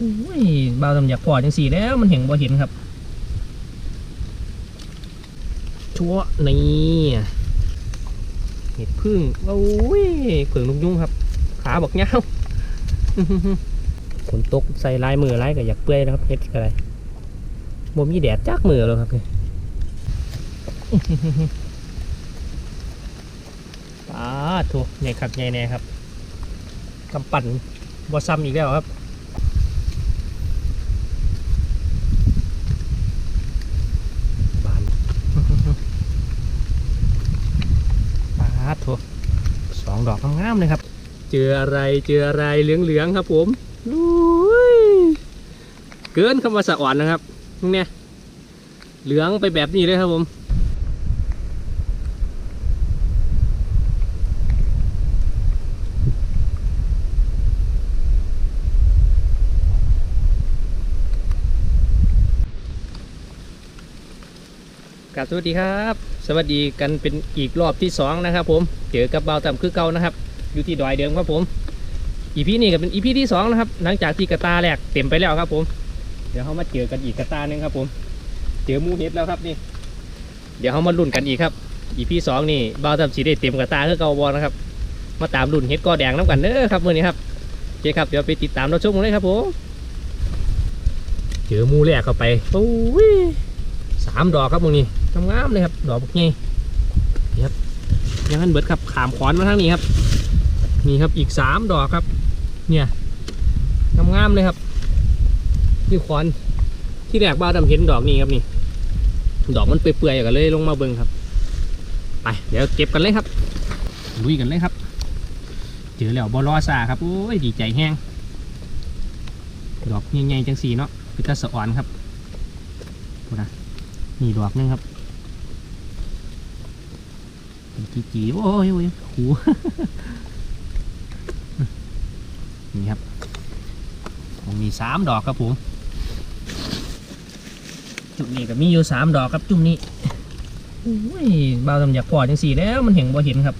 อุ้ยเบาตำอยากพอจังสี่แล้วมันเห็นบ่เห็นครับ ชั่วนี่เห็ดพึ่งโอ้ยเผืองลูกยุ่งครับ ขาบอกเงาฝนตกใส่ลายมือลายก็อยากเปื่อยนะครับเฮ็ดอะไรบ่มีแดดจักมือเลยครับนี่ป้าถูกใหญ่ขักใหญ่แน่ครับกำปั่นบ่ซ้ำอีกแล้วครับ บาน ปาดโถสองดอกงามๆเลยครับ เจออะไรเจออะไรเหลืองๆครับผมลุยเกินคำว่าสะอ่อนนะครับเนี่ยเหลืองไปแบบนี้เลยครับผมกราบสวัสดีครับ สวัสดีกันเป็นอีกรอบที่สองนะครับ ผมเจอกับเบาต่ำคือเก่านะครับ อยู่ที่ดอยเดิมครับผมอีพีนี้ก็เป็นอีพีที่สองนะครับ หลังจากที่กระตาแรกเต็มไปแล้วครับ ผม เดี๋ยวเขามาเจอกันอีกกระตาหนึงครับ ผม เจอมูเห็ดแล้วครับนี่ เดี๋ยวเขามาลุ้นกันอีกครับอีพีสองนี่เบาต่ำสีได้เต็มกระตาคือเก่าบอนะครับ มาตามลุ้นเห็ดกอแดงน้ำกันเด้อครับมื่อนี้ครับโอเคครับเดี๋ยวไปติดตามเราชมกันเลยครับผมเจอมูแรกเข้าไปโอ้ยสามดอกครับมึงนี่ งามๆเลยครับดอกพวกนี้นี่ครับยังหันเบิดครับขามขอนมาทางนี้ครับ นี่ครับอีกสามดอกครับ เนี่ยงามๆเลยครับนี่ขอนที่แรกบ้าวดำเห็นดอกนี้ครับนี่ ดอกมันเปื่อยๆกันเลยลงมาเบิ่งครับ ไปเดี๋ยวเก็บกันเลยครับลุยกันเลยครับเจอแล้วบอลอซาครับโอ้ยดีใจแห้งดอกใหญ่ๆจังสีเนาะพิตาสะอ่อนครับนะนี่ดอกนึงครับ จีจีโอ้ยโอ้ยหูนี่ครับผมมีสามดอกครับผม จุดนี้ก็มีอยู่สามดอกครับจุ่มนี้โอ้ยเบาตำอยากพอจังสี่แล้วมันเห็นบ่เห็นครับ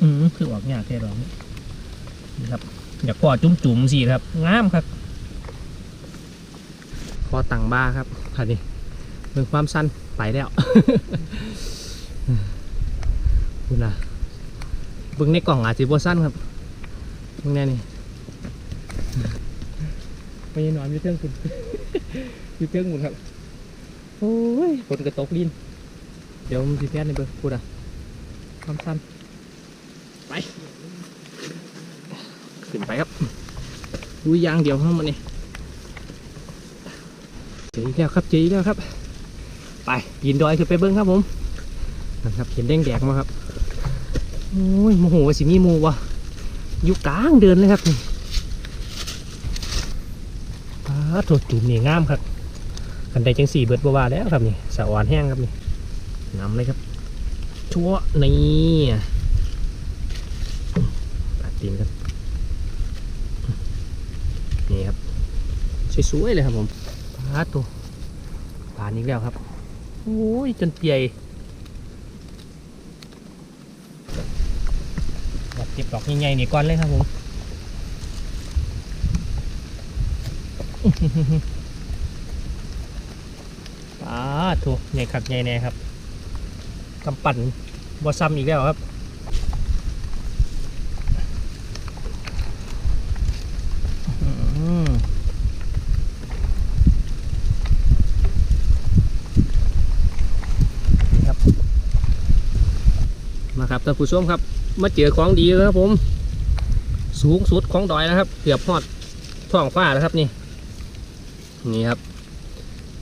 อืมคือออกยากแค่ดอกนี้นี่ครับ อยากพอจุ่มจุ่มๆสิครับงามครับ พอตังบ้าครับค่ะนี่ เรื่องความสั้นไปแล้วคุณนะเบิ่งในกล่องอาจจะบ่สั้นครับเบิ่งแน่นี่ไม่ยนอนอยู่เทิงคุณอยู่เทิงหมดครับโอ้ยฝนกระตกดินเดี๋ยวมันสิแพทย์ในเบิ่งพูดอะความสั้นไป ขึ้นไปครับดูยางเดียวข้างมันนี่เจออีกแล้วครับเจออีแล้วครับ ไปยินดอยขึ้นไปเบิ้งครับผมนะครับเห็นแดงแดงมาครับโอ้ยโมโหสิมีมูวะอยู่กลางเดินเลยครับนี่อ้าโถจุ่มนี่งามครับกันได้จังสี่เบิดบัวาแล้วครับนี่สะอ่อนแห้งครับนี่นำเลยครับ ชั่วนี่ปัดตีนครับนี่ครับสวยๆเลยครับผมปลาตัวปลานี้แล้วครับ อ้ยจนเปียอยอยากเก็บดอกใหญ่ๆนี่ก่อนเลยครับผมปลาถูกใหญ่ขักใหญ่แน่ครับกำปั่นบอซ้ำอีกแล้วครับอืมนี่ครับ มาครับ ท่านผู้ชมครับ มาเจอของดีแล้วครับผม สูงสุดของดอยนะครับ เกือบฮอดท้องฟ้าแล้วครับนี่ นี่ครับ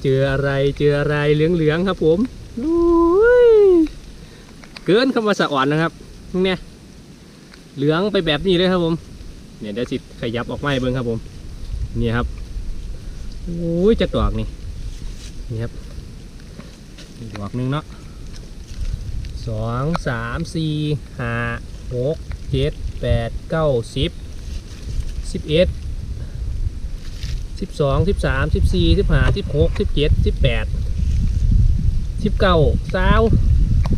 เจออะไรเจออะไรเหลืองๆครับผมลุยเกินคำว่าสะอ่อนนะครับเนี่ยเหลืองไปแบบนี้เลยครับผม เนี่ยเดี๋ยวสิขยับออกมาเบิ่งครับผม นี่ครับโอ้ยจะดอกนี่ นี่ครับดอกหนึ่งเนาะ สองสามสี่ห้าหกเจ็ดแปดเก้าสิบสิบเอ็ดสิบสองสิบสามสิบสี่สิบห้าสิบหกสิบเจ็ดสิบแปดสิบเก้าสาว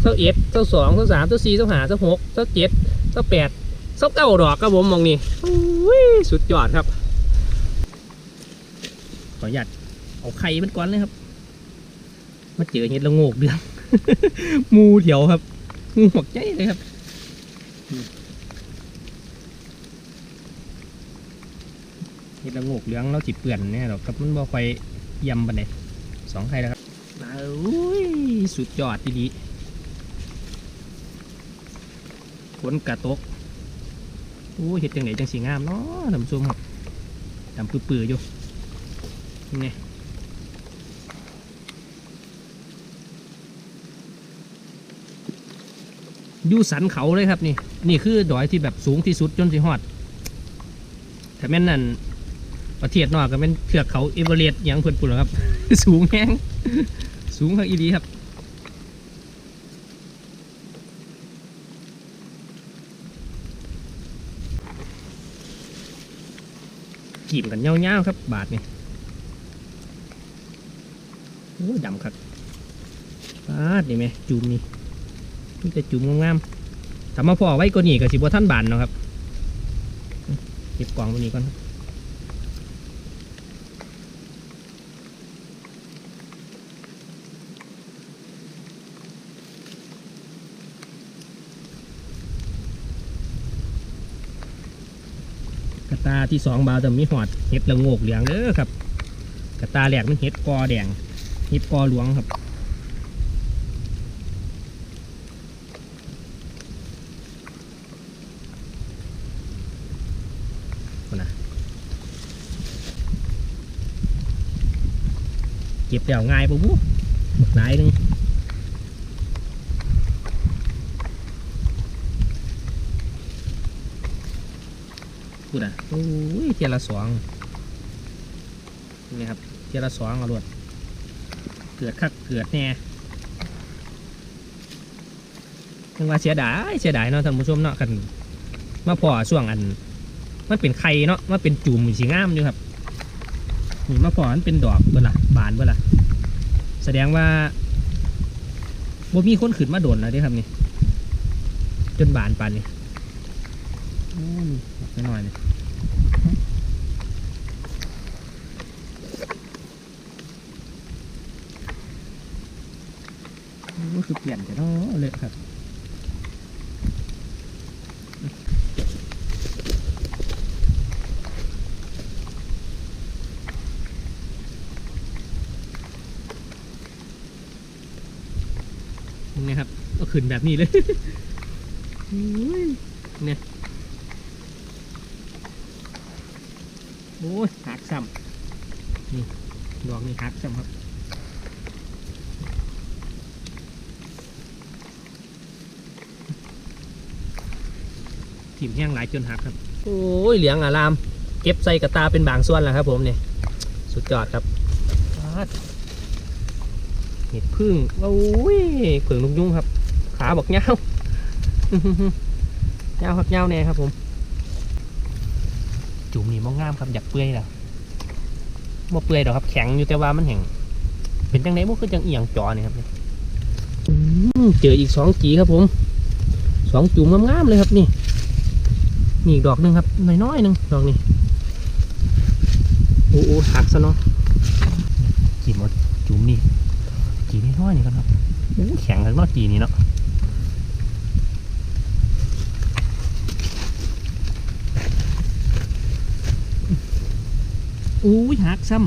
เท่าเอ็ดเท่าสองเท่าสามเท่าสี่เท่าห้าเท่าหกเท่าเจ็ดเท่าแปดซบเก้าดอกครับผมมองนี่สุดยอดครับ ขออนุญาตเอาไข่มันก่อนเลยครับมาเจอเห็ดละโงกเดืองห มูเถียวครับงูหวกใจเลยครับเห็ดละงกเหลืองเราจิเปื่อนเนี่ยหรอกครับมันบ่ค่อยยำบันไดสองไข่แล้วครับอุ้ยสุดยอดดีๆฝนกระตกโอ้เห็ดจังไหนจังสีงามเนาะท่านผู้ชมครับดำปื้อๆอยู่นี่ไงอ ยู่สันเขาเลยครับนี่ นี่คือดอยที่แบบสูงที่สุดจนสิฮอดถ้าแม่นนั่นประเทศนอกก็เป็นเทือกเขาเอเวอเรสต์อย่างเพิ่อนปุ่นครับ สูงแห้งสูงครับอีดีครับกีบกันเงาๆครับ บาทนี่โอ้ดำครับบาดนี่ไหมจุ่มนี่ นี่จะจุ่มงามๆถ้ามาพอไว้ก็นี่ก็สิบ่ท่านบานเนาะครับเก็บกล่องตัวนี้ก่อนครับกระตาที่สองบาวจะมีหอดเห็ดละโงกเหลืองเด้อครับ กระตาแหลกมันเห็ดกอแดงเห็ดกอหลวงครับเอานะ เก็บแล้วง่ายปุ๊บบักหลายหนึงพูดอะโอ้ยเทียละสองนี่ครับเทียละสองเอารวดเกิดคักเกิดแน่ยังว่าเสียดายเสียดายเนาะท่านผู้ชมเนาะกันมาพอช่วงอัน มันเป็นไข่เนาะมันเป็นจุ่มสีงามอยู่ครับ นี่มาพอมันเป็นดอกเวล่ะบานเวล่ะแสดงว่าบ่มีคนขึ้นมาโดนแล้วเด้ครับนี่จนบานปานนี่อืมนิดหน่อยนี่ก็คือเปลี่ยนแต่เนาะเลยครับ นี่ครับ ก็ขึ้นแบบนี้เลยเนี่ยโอ้ยหักซ้ำนี่ดอกนี่หักซ้ำครับทีมแห้งหลายจนหักครับ โอ้ยเหลืองอาราม เก็บใส่กระตาเป็นบางส่วนแล้วครับผมเนี่ย สุดยอดครับ เห็ดพึ่งโอ้ยเผืองลุงยุ่งครับ ขาบอกเงาเงาครับเงาแน่ครับผม จุ่มนี่มองงามครับอยากเปื่อยแล้วบ่เปื่อยดอกครับแข็งอยู่แต่ว่ามันแห้งเป็นจังไหนบ่คือจังเอียงจอนี่ครับเจออีกสองจีครับผมสองจุ่มงามๆเลยครับนี่นี่ดอกหนึ่งครับน้อยๆหนึ่งดอกนี้โอ้โหหักซะเนาะจีหมดจุ่มนี่ จีน้อยนี่ครับโอ้แข็งกันเนาะจีนี่เนาะโอ้ยหักซ้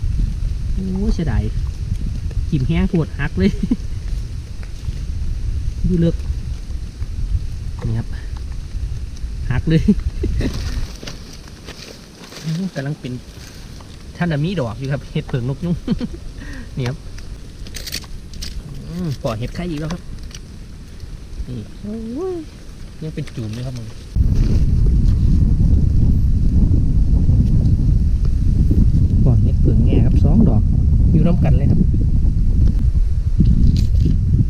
ำโอ้ยเสียดายกิมแห้งปวดหักเลย ดูเลือกนี่ครับหักเลยกำลังเป็นท่านมีดอกอยู่ครับเห็ดเผิงนกยุงนี่ครับ ปล่อยเห็ดไข่อีกแล้วครับ นี่ยยังเป็นจุ่มเลยครับมึงปล่อยเห็ดเผิงแง่ครับสองดอก อยู่น้ำกันเลยครับ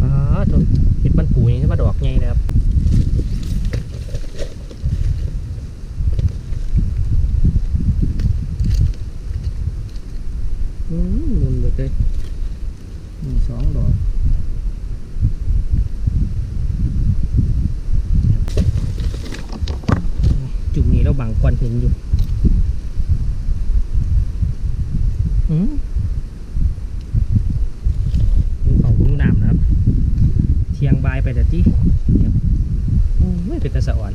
อ๋อตัวเห็ดมันปูนี่ใช่ไหมดอกไงนะครับ อืมหมุนหมดเลยมีสองดอก จุ่มนี้แล้วบังควันเห็นอยู่อืมดูเขาดูน้ำนะครับ เทียงบายไป แต่ที่ครับโอ้ยเป็นตะสะอ่อน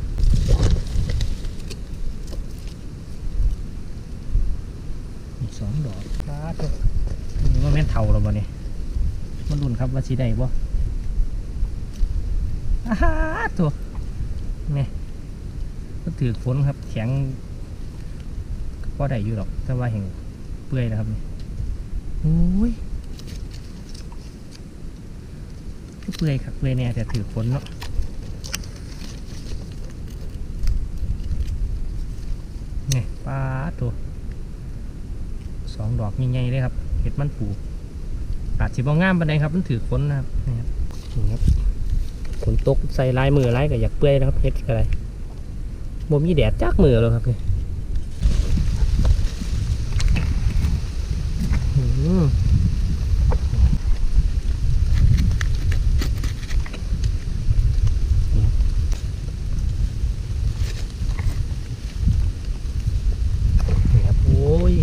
อีกสองดอกครับนี่ว่าแม่นเท่าแล้วบ่เนี่ยมันรุ่นครับว่าสีได้บ่อาฮาตัวนี่ก็ถือฝนครับ แข็งก็ได้อยู่หรอก แต่ว่าแห่งเปื่อยนะครับนี่โอ้ย ก็เปื่อยครับเปื่อยเนี่ยแต่ถือฝนเนาะนี่ปลาตัวสองดอกใหญ่ๆเลยครับเห็ดมันปูอาจสิบ่งามปานใดครับ มันถือฝนนะครับนี่ครับนี่ครับฝนตกใส่ลายมือลายก็อยากเปื่อยนะครับเห็ดอะไรบ่มีแดดจักมือแล้วครับนี่อืมนี่ครับโอ้ย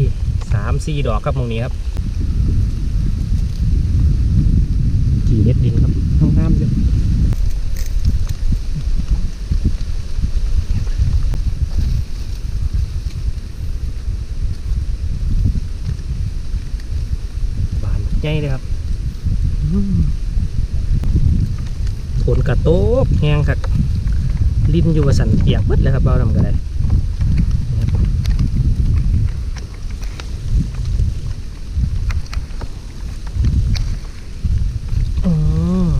สามสี่ดอกครับตรงนี้ครับกี่เม็ดดินครับห้ามๆเลยบานใหญ่เลยครับอืมฝนกระโตกแห้งครับลิ้นอยู่ว่าสันเปียกเบิดเลยครับเบาดำกันเลย อืม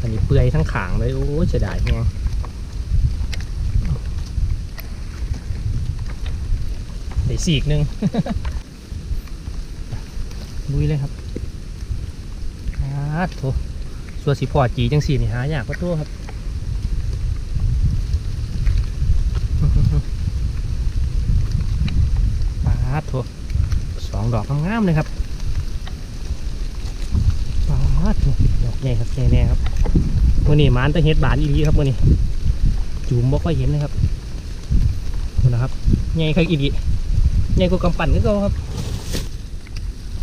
อันนี้ เปื่อยทั้งขางเลย โอ้เสียดายแฮงได้สีกหนึ่งลุยเลยครับอาโถส่วนสีพอจีจังสีนี่หายากกว่าตัวครับปาดโถสองดอกงามๆเลยครับ ดดอกใหญ่ครับใหญ่แน่ครับมื่อนี้มานตะเฮ็ดบานอีรีครับมื่อนี้จูมบ่ค่อยเห็นนะครับนี่นะครับใหญ่ครับอีรีใหญ่กว่ากำปั่นก็เก่าครับ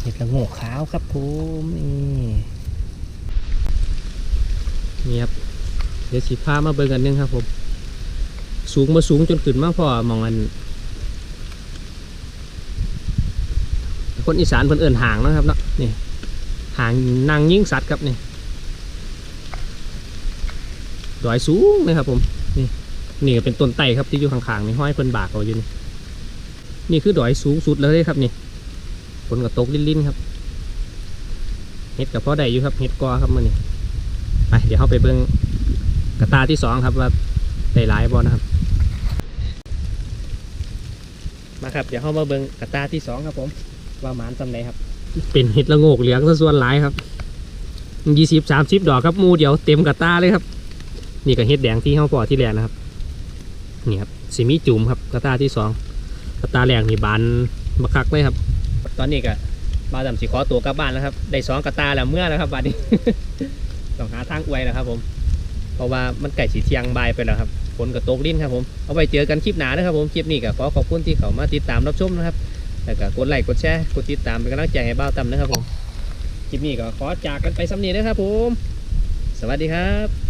เห็ดละโงกขาวครับผมนี่นี่ครับเดี๋ยวสีผ้ามาเบิ่งกันนึงครับผม สูงมาสูงจนขึ้นมากพอมองอันคนอีสานเพิ่นเอิ้นห่างนะครับเนาะนี่ หางนางยิ่งสัตว์ครับนี่ดอยสูงเลยครับผมนี่นี่เป็นต้นไตครับที่อยู่ข้างๆนี่ห้อยเพิ่นบากเอาอยู่นี่นี่คือดอยสูงสุดเลยครับนี่ฝนก็ตกลิ้นๆครับเห็ดกับพ่อได้อยู่ครับเห็ดกอครับมื่อนี้ไปเดี๋ยวเราไปเบิ่งกระตาที่สองครับว่าได้หลายบ่นะครับ มาครับเดี๋ยวเรามาเบิ่งกระตาที่สองครับผม ว่าหมานสำไหนครับ เป็นเห็ดละโงกเหลืองซะส่วนหลายครับยี่สิบสามสิบดอกครับมูเดียวเต็มกระตาเลยครับ นี่ก็เห็ดแดงที่เข้าปอที่แรกนะครับนี่ครับสีมีจุ่มครับกระตาที่สองกระตาแรกนี่บานบักคักเลยครับ ตอนนี้ก็มาดำสีขอตัวกลับบ้านแล้วครับได้สองกระตาแล้วเมื่อแล้วครับบัดนี้ต้องหาทางอวยแล้วครับ ผม เพราะว่ามันไก่สีเทียงบายไปแล้วครับฝนกับตกลิ้นครับผมเอาไปเจอกันคลิปหนานะครับผมคลิปนี้ก็ขอขอบคุณที่เขามาติดตามรับชมนะครับ แล้วก็กดไลค์กดแชร์กดติดตามเป็นกำลังใจให้บ้าวตำนะครับผมคลิปนี้ก็ขอจากกันไปสำนีนะครับผม สวัสดีครับ